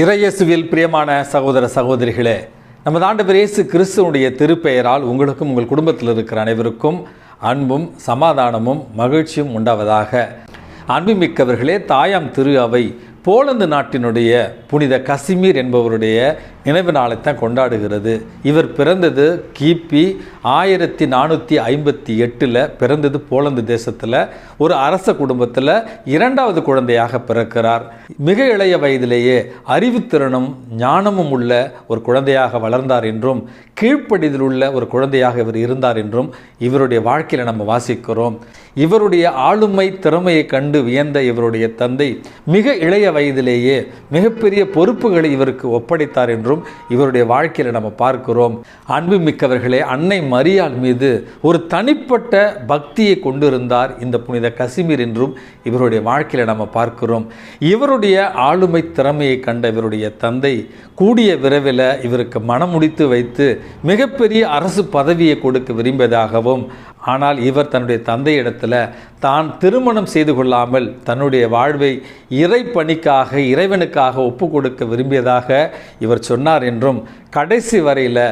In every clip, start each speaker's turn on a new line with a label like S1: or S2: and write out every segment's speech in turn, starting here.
S1: இறையேசுவில் பிரியமான சகோதர சகோதரிகளே நமது ஆண்டவர் இயேசு கிறிஸ்துவனுடைய திருப்பெயரால் உங்களுக்கும் உங்கள் குடும்பத்தில் இருக்கிற அனைவருக்கும் அன்பும் சமாதானமும் மகிழ்ச்சியும் உண்டாவதாக. அன்புமிக்கவர்களே தாயாம் திரு அவை போலந்து நாட்டினுடைய புனித கசிமீர் என்பவருடைய நினைவு நாளைத்தான் கொண்டாடுகிறது. இவர் பிறந்தது கிபி ஆயிரத்தி நானூற்றி ஐம்பத்தி எட்டில் பிறந்தது போலந்து தேசத்தில் ஒரு அரச குடும்பத்தில் இரண்டாவது குழந்தையாக பிறக்கிறார். மிக இளைய வயதிலேயே அறிவுத்திறனும் ஞானமும் உள்ள ஒரு குழந்தையாக வளர்ந்தார் என்றும் கீழ்ப்படிதல் உள்ள ஒரு குழந்தையாக இவர் இருந்தார் என்றும் இவருடைய வாழ்க்கையில் நம்ம வாசிக்கிறோம். இவருடைய ஆளுமை திறமையை கண்டு வியந்த இவருடைய தந்தை மிக இளைய வயதிலேயே மிகப்பெரிய பொறுப்புகளை இவருக்கு ஒப்படைத்தார் என்றும் இவருடைய வாழ்க்கையில் நம்ம பார்க்கிறோம். அன்பு மிக்கவர்களே அன்னை மரியாள் மீது ஒரு தனிப்பட்ட பக்தியை கொண்டிருந்தார் இந்த புனித கசிமீர் என்றும் இவருடைய வாழ்க்கையில் நம்ம பார்க்கிறோம். இவருடைய ஆளுமை திறமையை கண்ட இவருடைய தந்தை கூடிய விரைவில் இவருக்கு மனம் முடித்து வைத்து மிகப்பெரிய அரசு பதவியை கொடுக்க விரும்பியதாகவும் ஆனால் இவர் தன்னுடைய தந்தையிடத்தில் தான் திருமணம் செய்து கொள்ளாமல் தன்னுடைய வாழ்வை இறை பணிக்காக இறைவனுக்காக ஒப்பு கொடுக்க விரும்பியதாக இவர் சொன்னார் என்றும் கடைசி வரையில்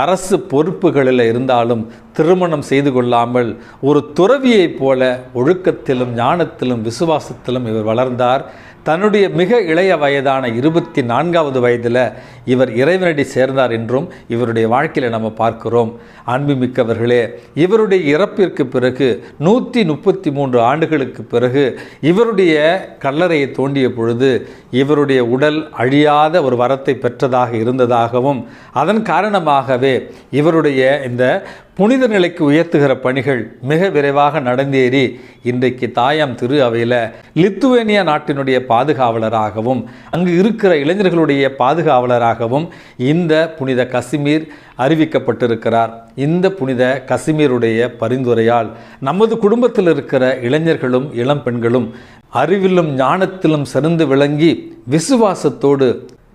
S1: அரசு பொறுப்புகளில் இருந்தாலும் திருமணம் செய்து கொள்ளாமல் ஒரு துறவியைப் போல ஒழுக்கத்திலும் ஞானத்திலும் விசுவாசத்திலும் இவர் வளர்ந்தார். தன்னுடைய மிக இளைய வயதான இருபத்தி நான்காவது வயதில் இவர் இறைவனடி சேர்ந்தார் என்றும் இவருடைய வாழ்க்கையில் நம்ம பார்க்கிறோம். அன்புமிக்கவர்களே இவருடைய இறப்பிற்கு பிறகு நூற்றி முப்பத்தி மூன்று ஆண்டுகளுக்கு பிறகு இவருடைய கல்லறையை தோண்டிய பொழுது இவருடைய உடல் அழியாத ஒரு வரத்தை பெற்றதாக இருந்ததாகவும் அதன் காரணமாகவே இவருடைய இந்த புனித நிலைக்கு உயர்த்துகிற பணிகள் மிக விரைவாக நடந்தேறி இன்றைக்கு தாயாம் திரு அவையில் லித்துவேனியா நாட்டினுடைய பாதுகாவலராகவும் அங்கு இருக்கிற இளைஞர்களுடைய பாதுகாவலராகவும் இந்த புனித கசிமீர் அறிவிக்கப்பட்டிருக்கிறார். இந்த புனித கசிமீருடைய பரிந்துரையால் நமது குடும்பத்தில் இருக்கிற இளைஞர்களும் இளம் பெண்களும் அறிவிலும் ஞானத்திலும் சிறந்து விளங்கி விசுவாசத்தோடு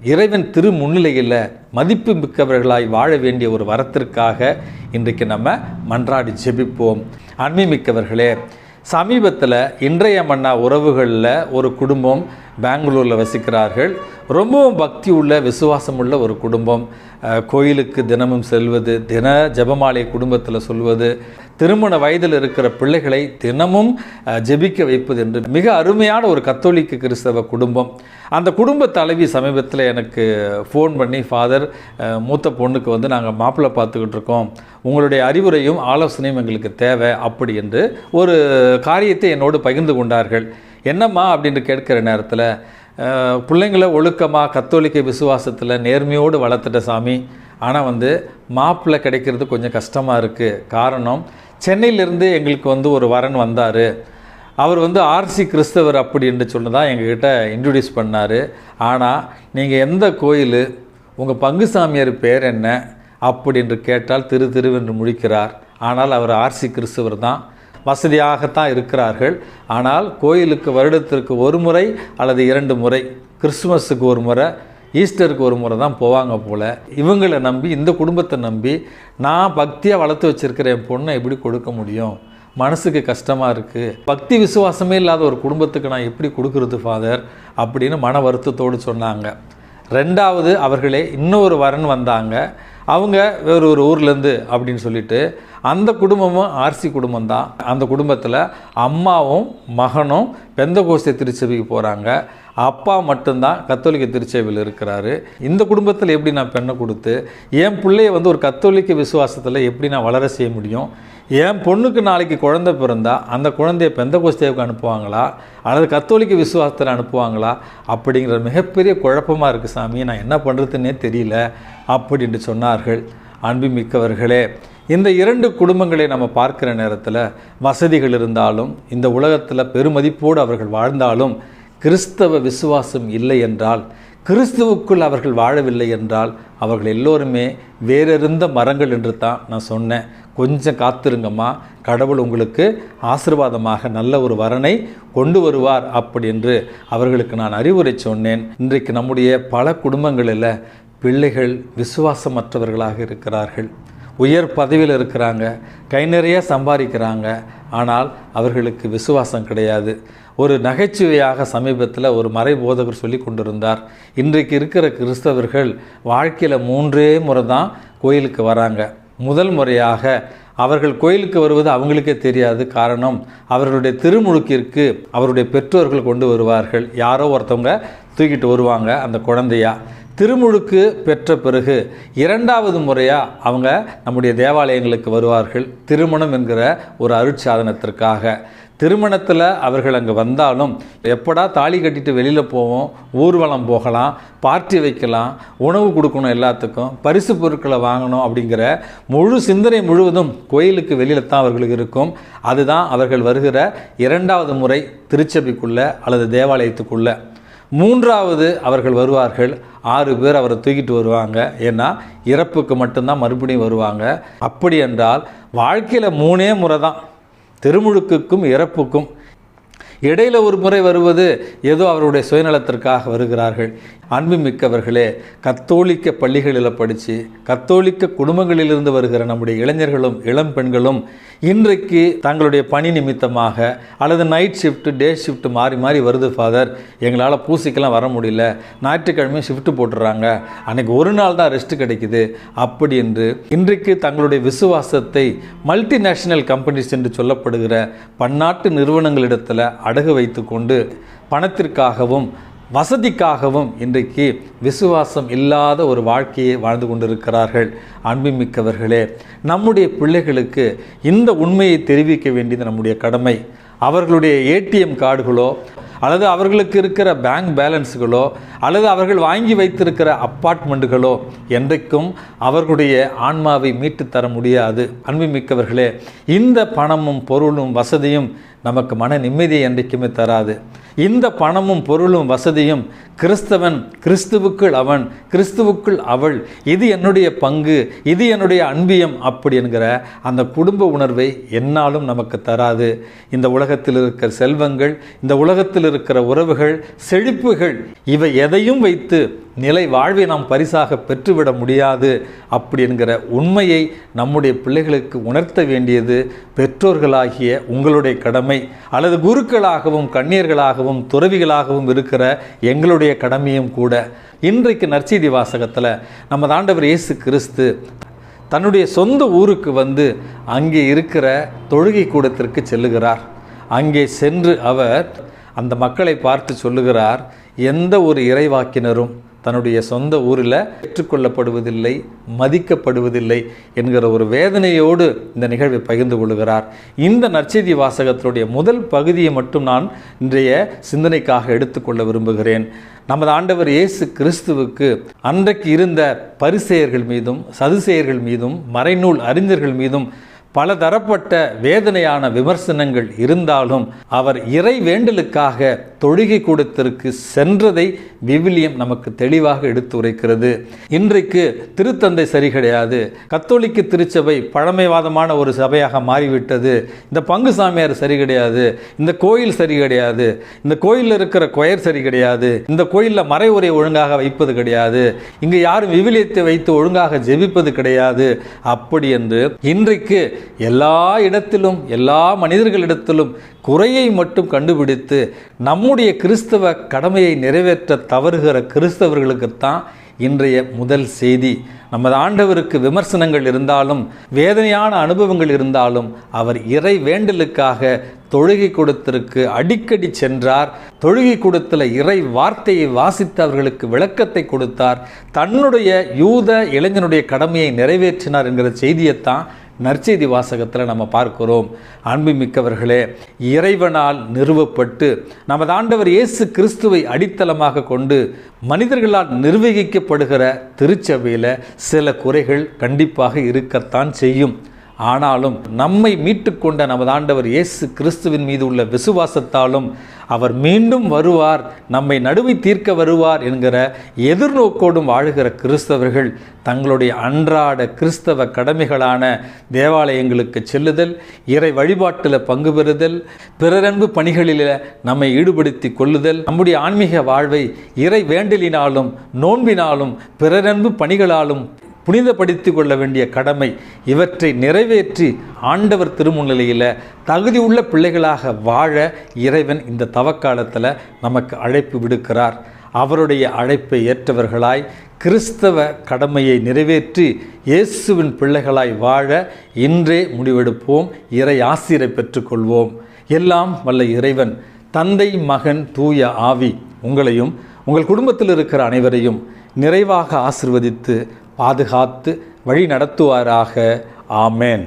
S1: இறைவன் திரு முன்னிலையில் மதிப்பு மிக்கவர்களாய் வாழ வேண்டிய ஒரு வரத்திற்காக இன்றைக்கு நம்ம மன்றாடி ஜெபிப்போம். அண்மை மிக்கவர்களே சமீபத்தில் இன்றைய மன்னா உறவுகளில் ஒரு குடும்பம் பெங்களூரில் வசிக்கிறார்கள். ரொம்பவும் பக்தி உள்ள விசுவாசம் உள்ள ஒரு குடும்பம். கோயிலுக்கு தினமும் செல்வது தின ஜெபமாலை குடும்பத்தில் சொல்வது திருமண வயதில் இருக்கிற பிள்ளைகளை தினமும் ஜெபிக்க வைப்பது என்று மிக அருமையான ஒரு கத்தோலிக்க கிறிஸ்தவ குடும்பம். அந்த குடும்ப தலைவி சமீபத்தில் எனக்கு ஃபோன் பண்ணி ஃபாதர் மூத்த பொண்ணுக்கு வந்து நாங்கள் மாப்பிள்ளை பார்த்துக்கிட்டு இருக்கோம். உங்களுடைய அறிவுரையும் ஆலோசனையும் எங்களுக்கு தேவை. அப்படி என்று ஒரு காரியத்தை என்னோடு பகிர்ந்து கொண்டார்கள். என்னம்மா அப்படின்னு கேட்கிற நேரத்தில் பிள்ளைங்களை பிள்ளைங்கள ஒழுக்கமாக கத்தோலிக்க விசுவாசத்தில் நேர்மையோடு வளர்த்துட்ட சாமி ஆனால் வந்து மாப்பிள்ளை கிடைக்கிறது கொஞ்சம் கஷ்டமாக இருக்குது காரணம் சென்னையிலேருந்து எங்களுக்கு வந்து ஒரு வரன் வந்தார். அவர் வந்து ஆர்சி கிறிஸ்தவர் அப்படின்னு சொல்லி தான் எங்ககிட்ட இன்ட்ரடியூஸ் பண்ணார். ஆனால் நீங்கள் எந்த கோயில் உங்கள் பங்கு சாமியார் பேர் என்ன? அப்படின்னு கேட்டால் திரு திருவென்று முழிக்கிறார். ஆனால் அவர் ஆர்சி கிறிஸ்தவர் தான். வசதியாகத்தான் இருக்கிறார்கள். ஆனால் கோயிலுக்கு வருடத்திற்கு ஒரு முறை அல்லது இரண்டு முறை கிறிஸ்துமஸுக்கு ஒரு முறை ஈஸ்டருக்கு ஒரு முறை தான் போவாங்க போல். இவங்களை நம்பி இந்த குடும்பத்தை நம்பி நான் பக்தியாக வளர்த்து வச்சிருக்கிற என் பொண்ணை எப்படி கொடுக்க முடியும்? மனசுக்கு கஷ்டமாக இருக்குது பக்தி விசுவாசமே இல்லாத ஒரு குடும்பத்துக்கு நான் எப்படி கொடுக்கறது ஃபாதர் அப்படின்னு மன வருத்தத்தோடு சொன்னாங்க. ரெண்டாவது அவர்களே இன்னொரு வரன் வந்தாங்க. அவங்க வேறு ஒரு ஊர்லேருந்து அப்படின்னு சொல்லிட்டு அந்த குடும்பமும் ஆர்சி குடும்பம் தான் அந்த குடும்பத்தில் அம்மாவும் மகனும் பெந்த கோஷ்டி திருச்சபைக்கு போகிறாங்க அப்பா மட்டும்தான் கத்தோலிக்க திருச்சபையில் இருக்கிறாரு. இந்த குடும்பத்தில் எப்படி நான் பெண்ணை கொடுத்து என் பிள்ளைய வந்து ஒரு கத்தோலிக்க விசுவாசத்தில் எப்படி நான் வளர செய்ய முடியும்? என் பொண்ணுக்கு நாளைக்கு குழந்தை பிறந்தா அந்த குழந்தைய பெந்தகோஸ்தேவுக்கு அனுப்புவாங்களா? அல்லது கத்தோலிக்க விசுவாசத்தில் அனுப்புவாங்களா? அப்படிங்கிற மிகப்பெரிய குழப்பமாக இருக்குது சாமி. நான் என்ன பண்ணுறதுன்னே தெரியல அப்படின்ட்டு சொன்னார்கள் அன்புமிக்கவர்களே இந்த இரண்டு குடும்பங்களை நம்ம பார்க்குற நேரத்தில் வசதிகள் இருந்தாலும் இந்த உலகத்தில் பெருமதிப்போடு அவர்கள் வாழ்ந்தாலும் கிறிஸ்தவ விசுவாசம் இல்லை என்றால் கிறிஸ்துவுக்குள் அவர்கள் வாழவில்லை என்றால் அவர்கள் எல்லோருமே வேறெருந்த மரங்கள் என்று தான் நான் சொன்னேன். கொஞ்சம் காத்திருங்கம்மா. கடவுள் உங்களுக்கு ஆசிர்வாதமாக நல்ல ஒரு வரனை கொண்டு வருவார் அப்படி என்று அவர்களுக்கு நான் அறிவுரை சொன்னேன். இன்றைக்கு நம்முடைய பல குடும்பங்களில் பிள்ளைகள் விசுவாசமற்றவர்களாக இருக்கிறார்கள். உயர் பதவியில் இருக்கிறாங்க. கை நிறைய சம்பாதிக்கிறாங்க. ஆனால் அவர்களுக்கு விசுவாசம் கிடையாது. ஒரு நகைச்சுவையாக சமீபத்தில் ஒரு மறை போதகர் சொல்லி கொண்டிருந்தார். இன்றைக்கு இருக்கிற கிறிஸ்தவர்கள் வாழ்க்கையில் மூன்றே முறை தான் கோயிலுக்கு வராங்க. முதல் முறையாக அவர்கள் கோயிலுக்கு வருவது அவங்களுக்கே தெரியாது காரணம் அவர்களுடைய திருமுழுக்கிற்கு அவருடைய பெற்றோர்கள் கொண்டு வருவார்கள். யாரோ ஒருத்தவங்க தூக்கிட்டு வருவாங்க அந்த குழந்தையா. திருமுழுக்கு பெற்ற பிறகு இரண்டாவது முறையாக அவங்க நம்முடைய தேவாலயங்களுக்கு வருவார்கள். திருமணம் என்கிற ஒரு அருட்சாதனத்திற்காக. திருமணத்தில் அவர்கள் அங்கே வந்தாலும் எப்படா தாலி கட்டிட்டு வெளியில் போவோம் ஊர்வலம் போகலாம் பார்ட்டி வைக்கலாம் உணவு கொடுக்கணும் எல்லாத்துக்கும் பரிசு பொருட்களை வாங்கணும் அப்படிங்கிற முழு சிந்தனை முழுவதும் கோயிலுக்கு வெளியில் தான் அவர்களுக்கு இருக்கும். அதுதான் அவர்கள் வருகிற இரண்டாவது முறை திருச்சபைக்குள்ளே அல்லது தேவாலயத்துக்குள்ளே. மூன்றாவது அவர்கள் வருவார்கள் ஆறு பேர் அவரை தூக்கிட்டு வருவாங்க. ஏன்னா இறப்புக்கு மட்டும்தான் மறுபடியும் வருவாங்க. அப்படி என்றால் வாழ்க்கையில் மூணே முறை தான். திருமுழுக்குக்கும் இறப்புக்கும் இடையில ஒரு முறை வருவது ஏதோ அவருடைய சுயநலத்திற்காக வருகிறார்கள். அன்புமிக்கவர்களே கத்தோலிக்க பள்ளிகளில் படித்து கத்தோலிக்க குடும்பங்களிலிருந்து வருகிற நம்முடைய இளைஞர்களும் இளம் பெண்களும் இன்றைக்கு தங்களுடைய பணி நிமித்தமாக அல்லது நைட் ஷிஃப்ட்டு டே ஷிஃப்ட் மாறி மாறி வருது ஃபாதர் எங்களால் பூசிக்கெல்லாம் வர முடியல. ஞாயிற்றுக்கிழமையும் ஷிஃப்ட்டு போட்டுறாங்க. அன்னைக்கு ஒரு நாள் தான் ரெஸ்ட் கிடைக்குது. அப்படி என்று இன்றைக்கு தங்களுடைய விசுவாசத்தை மல்டிநேஷனல் கம்பெனிஸ் என்று சொல்லப்படுகிற பன்னாட்டு நிறுவனங்களிடத்தில் அடகு வைத்து கொண்டு பணத்திற்காகவும் வசதிக்காகவும் இன்றைக்கு விசுவாசம் இல்லாத ஒரு வாழ்க்கையை வாழ்ந்து கொண்டிருக்கிறார்கள் அன்புமிக்கவர்களே. நம்முடைய பிள்ளைகளுக்கு இந்த உண்மையை தெரிவிக்க வேண்டியது நம்முடைய கடமை. அவர்களுடைய ஏடிஎம் கார்டுகளோ அல்லது அவர்களுக்கு இருக்கிற பேங்க் பேலன்ஸுகளோ அல்லது அவர்கள் வாங்கி வைத்திருக்கிற அப்பார்ட்மெண்ட்டுகளோ என்றைக்கும் அவர்களுடைய ஆன்மாவை மீட்டு தர முடியாது. அன்புமிக்கவர்களே இந்த பணமும் பொருளும் வசதியும் நமக்கு மன நிம்மதியை என்றைக்குமே தராது. இந்த பணமும் பொருளும் வசதியும் கிறிஸ்தவன் கிறிஸ்துவுக்குள் அவன் கிறிஸ்துவுக்குள் அவள். இது என்னுடைய பங்கு இது என்னுடைய அன்பியம் அப்படி என்கிற அந்த குடும்ப உணர்வை என்னாலும் நமக்கு தராது. இந்த உலகத்தில் இருக்கிற செல்வங்கள் இந்த உலகத்தில் இருக்கிற உறவுகள் செழிப்புகள் இவை எதையும் வைத்து நிலை வாழ்வை நாம் பரிசாக பெற்றுவிட முடியாது அப்படி என்கிற உண்மையை நம்முடைய பிள்ளைகளுக்கு உணர்த்த வேண்டியது பெற்றோர்களாகிய உங்களுடைய கடமை அல்லது குருக்களாகவும் கண்ணியர்களாகவும் துறவிகளாகவும் இருக்கிற எங்களுடைய கடமையும் கூட. இன்றைக்கு நற்செய்தி வாசகத்தில் நம்ம தாண்டவர் இயேசு கிறிஸ்து தன்னுடைய சொந்த ஊருக்கு வந்து அங்கே இருக்கிற தொழுகை கூடத்திற்கு செல்லுகிறார். அங்கே சென்று அவர் அந்த மக்களை பார்த்து சொல்லுகிறார் எந்த ஒரு இறைவாக்கினரும் தன்னுடைய சொந்த ஊரில் ஏற்றுக்கொள்ளப்படுவதில்லை மதிக்கப்படுவதில்லை என்கிற ஒரு வேதனையோடு இந்த நிகழ்வை பகிர்ந்து கொள்கிறார். இந்த நற்செய்தி வாசகத்தினுடைய முதல் பகுதியை மட்டும் நான் இன்றைய சிந்தனைக்காக எடுத்துக்கொள்ள விரும்புகிறேன். நமது ஆண்டவர் இயேசு கிறிஸ்துவுக்கு அன்றைக்கு இருந்த பரிசெயர்கள் மீதும் சதுசெயர்கள் மீதும் மறைநூல் அறிஞர்கள் மீதும் பல தரப்பட்ட வேதனையான விமர்சனங்கள் இருந்தாலும் அவர் இறை வேண்டலுக்காக தொழுகை கூடத்திற்கு சென்றதை விவிலியம் நமக்கு தெளிவாக எடுத்துரைக்கிறது இன்றைக்கு திருத்தந்தை சரி கிடையாது. கத்தோலிக்க திருச்சபை பழமைவாதமான ஒரு சபையாக மாறிவிட்டது. இந்த பங்கு சாமியார் சரி கிடையாது. இந்த கோயில் சரி கிடையாது. இந்த கோயிலில் இருக்கிற கொயர் சரி கிடையாது. இந்த கோயிலில் மறை உரை ஒழுங்காக வைப்பது கிடையாது. இங்கு யாரும் விவிலியத்தை வைத்து ஒழுங்காக ஜெபிப்பது கிடையாது. அப்படி என்று இன்றைக்கு எல்லா இடத்திலும் எல்லா மனிதர்களிடத்திலும் குறையை மட்டும் கண்டுபிடித்து நம்முடைய கிறிஸ்தவ கடமையை நிறைவேற்ற தவறுகிற கிறிஸ்தவர்களுக்குத்தான் இன்றைய முதல் செய்தி. நமது ஆண்டவருக்கு விமர்சனங்கள் இருந்தாலும் வேதனையான அனுபவங்கள் இருந்தாலும் அவர் இறை வேண்டலுக்காக தொழுகை கூடத்திற்கு அடிக்கடி சென்றார். தொழுகை கூடத்தில் இறை வார்த்தையை வாசித்து அவர்களுக்கு விளக்கத்தை கொடுத்தார். தன்னுடைய யூத இளைஞனுடைய கடமையை நிறைவேற்றினார் என்கிற செய்தியைத்தான் நற்செய்தி வாசகத்தில் நம்ம பார்க்கிறோம். அன்புமிக்கவர்களே இறைவனால் நிறுவப்பட்டு நமது ஆண்டவர் இயேசு கிறிஸ்துவை அடித்தளமாக கொண்டு மனிதர்களால் நிர்வகிக்கப்படுகிற திருச்சபையில் சில குறைகள் கண்டிப்பாக இருக்கத்தான் செய்யும். ஆனாலும் நம்மை மீட்டுக்கொண்ட நமது ஆண்டவர் இயேசு கிறிஸ்துவின் மீது உள்ள விசுவாசத்தாலும் அவர் மீண்டும் வருவார் நம்மை நடுவை தீர்க்க வருவார் என்கிற எதிர்நோக்கோடும் வாழுகிற கிறிஸ்தவர்கள் தங்களுடைய அன்றாட கிறிஸ்தவ கடமைகளான தேவாலயங்களுக்கு செல்லுதல் இறை வழிபாட்டில் பங்கு பெறுதல் பிறரன்பு பணிகளில் நம்மை ஈடுபடுத்தி கொள்ளுதல் நம்முடைய ஆன்மீக வாழ்வை இறை வேண்டலினாலும் நோன்பினாலும் பிறரன்பு பணிகளாலும் புனிதப்படுத்தி கொள்ள வேண்டிய கடமை இவற்றை நிறைவேற்றி ஆண்டவர் திருமுன்னிலையில் தகுதி உள்ள பிள்ளைகளாக வாழ இறைவன் இந்த தவக்காலத்தில் நமக்கு அழைப்பு விடுக்கிறார். அவருடைய அழைப்பை ஏற்றவர்களாய் கிறிஸ்தவ கடமையை நிறைவேற்றி இயேசுவின் பிள்ளைகளாய் வாழ இன்றே முடிவெடுப்போம். இறை ஆசிரை பெற்றுக்கொள்வோம். எல்லாம் வல்ல இறைவன் தந்தை மகன் தூய ஆவி உங்களையும் உங்கள் குடும்பத்தில் இருக்கிற அனைவரையும் நிறைவாக ஆசிர்வதித்து பாதுகாத்து வழி நடத்துவாராக ஆமேன்.